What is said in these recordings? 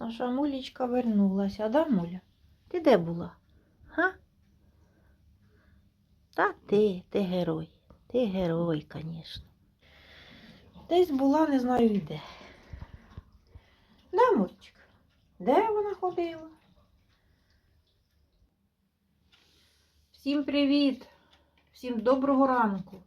Наша мулічка вернулася, да, муля? Ти де була? Га? Та ти, ти герой. Ти герой, звісно. Десь була, не знаю де. Да, мулечка? Де вона ходила? Всім привіт! Всім доброго ранку.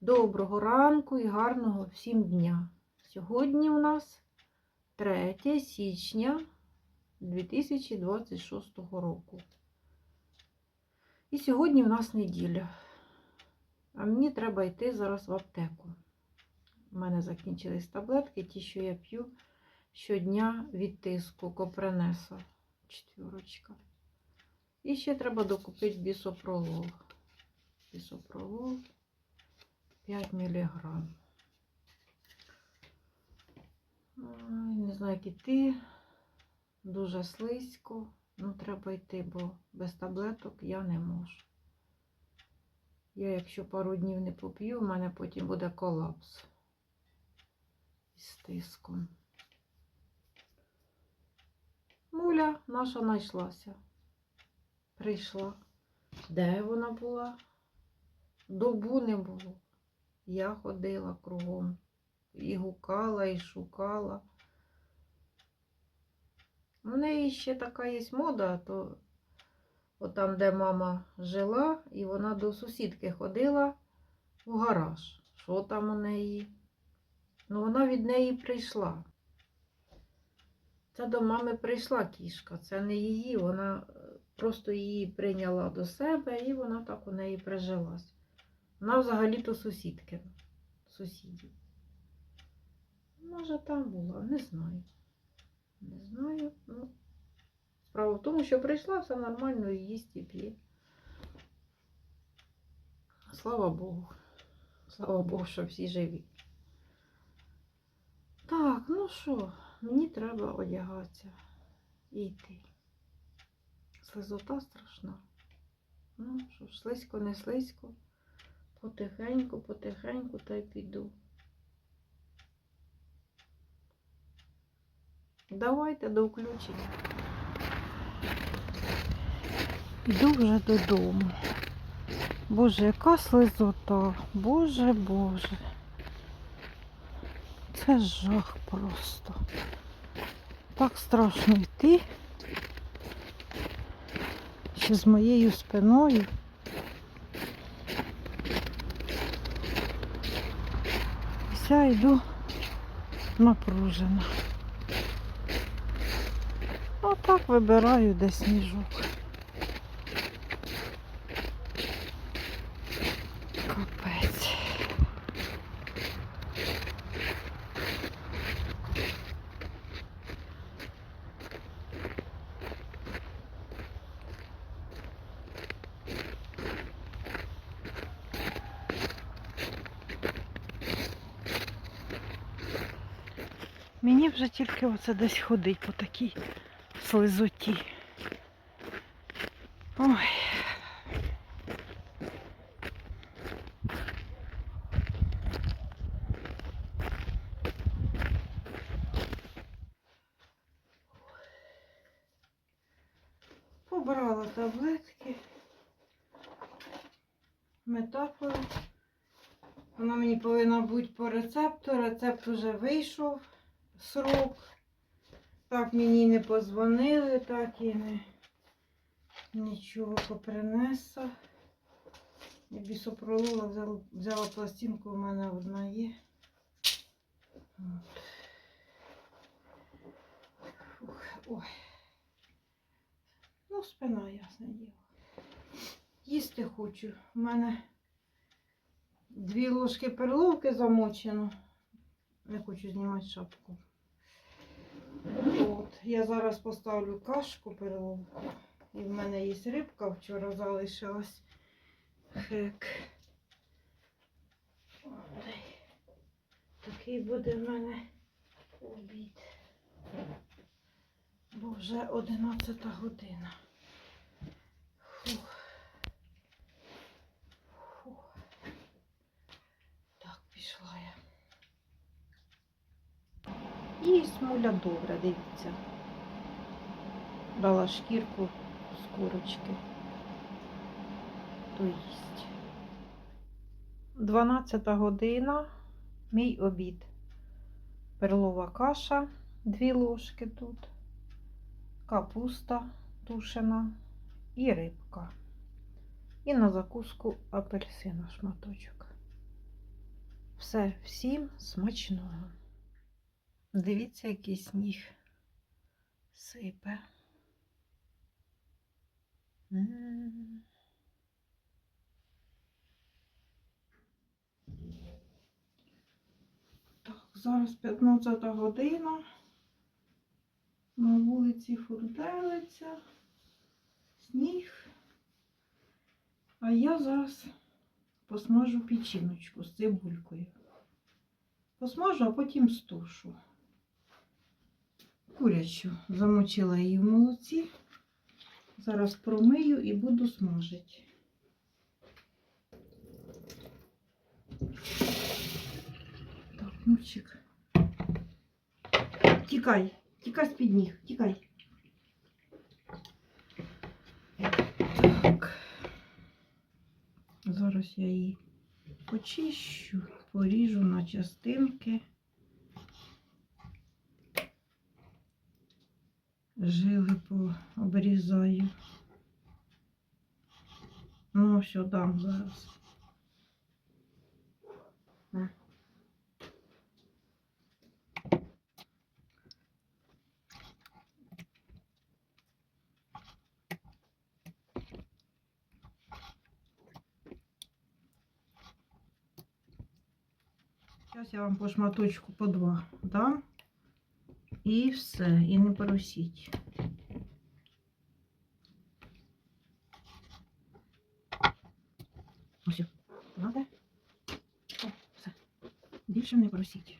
Доброго ранку і гарного всім дня. Сьогодні у нас 3 січня 2026 року. І сьогодні в нас неділя. А мені треба йти зараз в аптеку. У мене закінчились таблетки, ті, що я п'ю щодня від тиску копренеса. Четвірочка. І ще треба докупити бісопролол. Бісопролол 5 мг. Не знаю, як іти. Дуже слизько. Ну, треба йти, бо без таблеток я не можу. Я, якщо пару днів не поп'ю, в мене потім буде колапс із тиском. Муля наша знайшлася. Прийшла. Де вона була? Добу не було. Я ходила кругом. І гукала, і шукала. У неї ще така є мода, то от там, де мама жила, і вона до сусідки ходила в гараж. Що там у неї? Ну, вона від неї прийшла. Це до мами прийшла кішка, це не її, вона е, просто її прийняла до себе і вона так у неї прижилась. Вона взагалі-то сусідки, сусідів. Може, там була, не знаю. Не знаю. Ну, справа в тому, що прийшла, все нормально і їсть і п'є. Слава Богу. Слава Богу, що всі живі. Так, ну що, мені треба одягатися і йти. Слизота страшна. Ну, що ж, слизько, не слизько. Потихеньку, потихеньку та й піду. Давайте до включення. Йду вже додому. Боже, яка слизота. Боже, Боже. Це жах просто. Так страшно йти. Ще з моєю спиною. Вся йду напружена. Отак вибираю де сніжок. Капець. Мені вже тільки оце десь ходить по такій слизоті. Ой. Побрала таблетки. Метафора. Вона мені повинна бути по рецепту. Рецепт вже вийшов срок. Так мені не позвонили, так і не нічого попринесла. Я бісопролола взяла, взяла пластинку, у мене одна є. От. Ой. Ну, спина, ясне діло. Їсти хочу. У мене дві ложки перловки замочено. Не хочу знімати шапку. От, я зараз поставлю кашку перловку. І в мене є рибка, вчора залишилась. Хек. Такий буде в мене обід. Бо вже 11 година. Фух. Фух. Так, пішла я. І смуля добра, дивіться. дала шкірку з курочки. То їсть. 12 година. Мій обід. Перлова каша, 2 ложки тут, капуста тушена і рибка. І на закуску апельсина шматочок. Все, всім смачного. Дивіться, який сніг сипе. Так, зараз 15 година. На вулиці фурделиця, сніг. А я зараз посмажу печіночку з цибулькою. Посмажу, а потім стушу. Курячу. Замочила її в молоці. Зараз промию і буду смажити. Так, Мурчик. Тікай, тікай з-під ніг, тікай. Так. Зараз я її почищу, поріжу на частинки. Жили пообрізаю. Ну, все, дам зараз. Зараз я вам по шматочку по два дам. І все, і не поросіть. Ось, правда? О, все. Більше не просіть.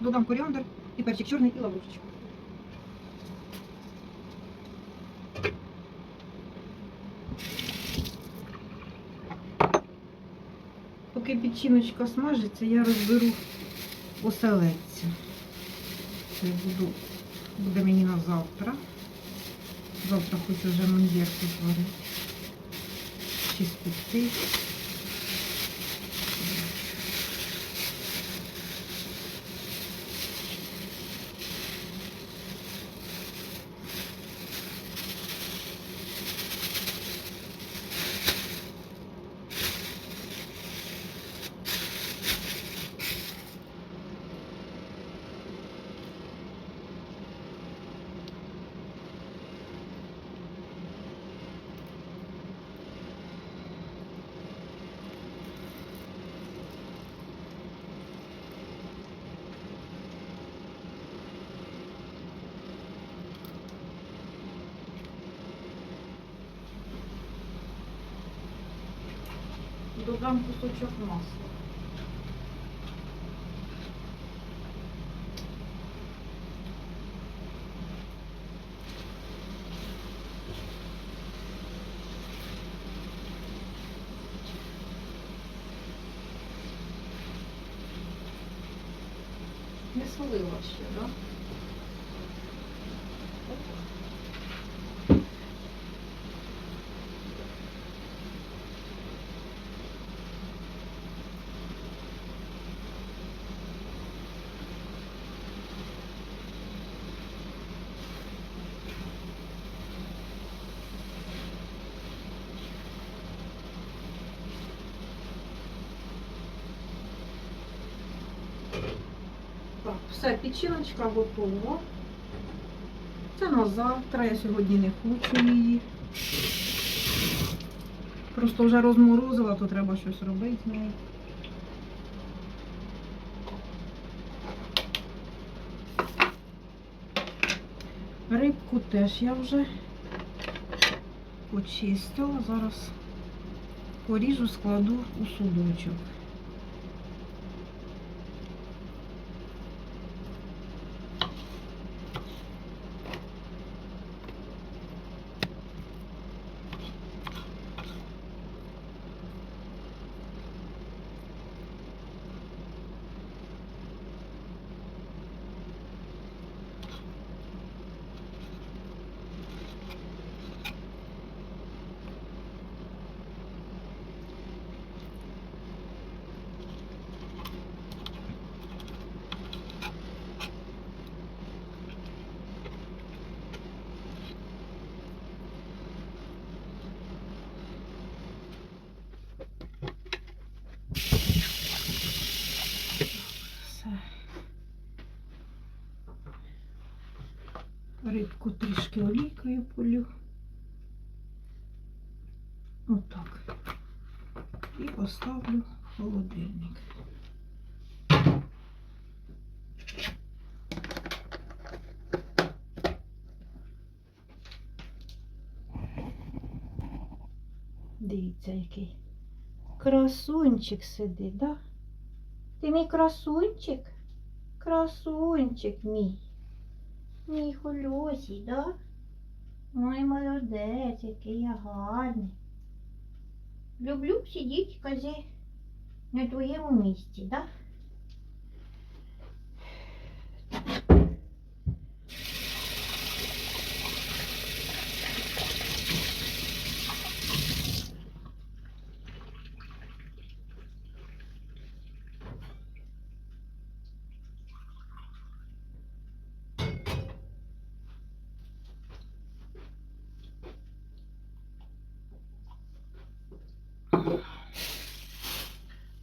Додам коріандр і перчик чорний і лаврушечку. Поки печіночка смажиться, я розберу оселедця. Це буду, буде мені на завтра. Завтра хочу вже мундірку зварити. Чи спекти. Додам кусочок масла. Не солила ще, так? Да? Все, печіночка готова. Це на завтра, я сьогодні не хочу її. Просто вже розморозила, то треба щось робити з. Рибку теж я вже почистила. Зараз поріжу, складу у судочок. Все. Рибку трішки олійкою полю. Отак. І поставлю в холодильник. Дивіться, який красунчик сидить, да? Ти мій красунчик? Красунчик мій. Мій Хулюсій, да? Ой, молодець, який я гарний. Люблю сидіти, кази, на твоєму місці, да?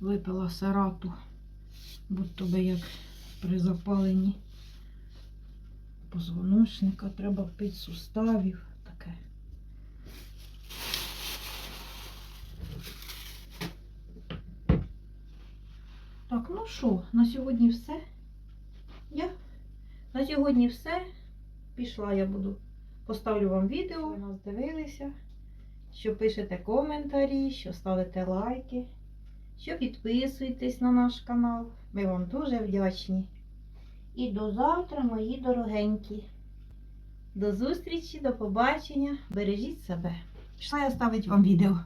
Випила сарату, будто би як при запаленні позвоночника, треба пити суставів. Таке. Так, ну що, на сьогодні все. Я на сьогодні все. Пішла я буду. Поставлю вам відео. Ви нас дивилися. Що пишете коментарі, що ставите лайки, що підписуєтесь на наш канал. Ми вам дуже вдячні. І до завтра, мої дорогенькі. До зустрічі, до побачення. Бережіть себе. Пішла я ставити вам відео.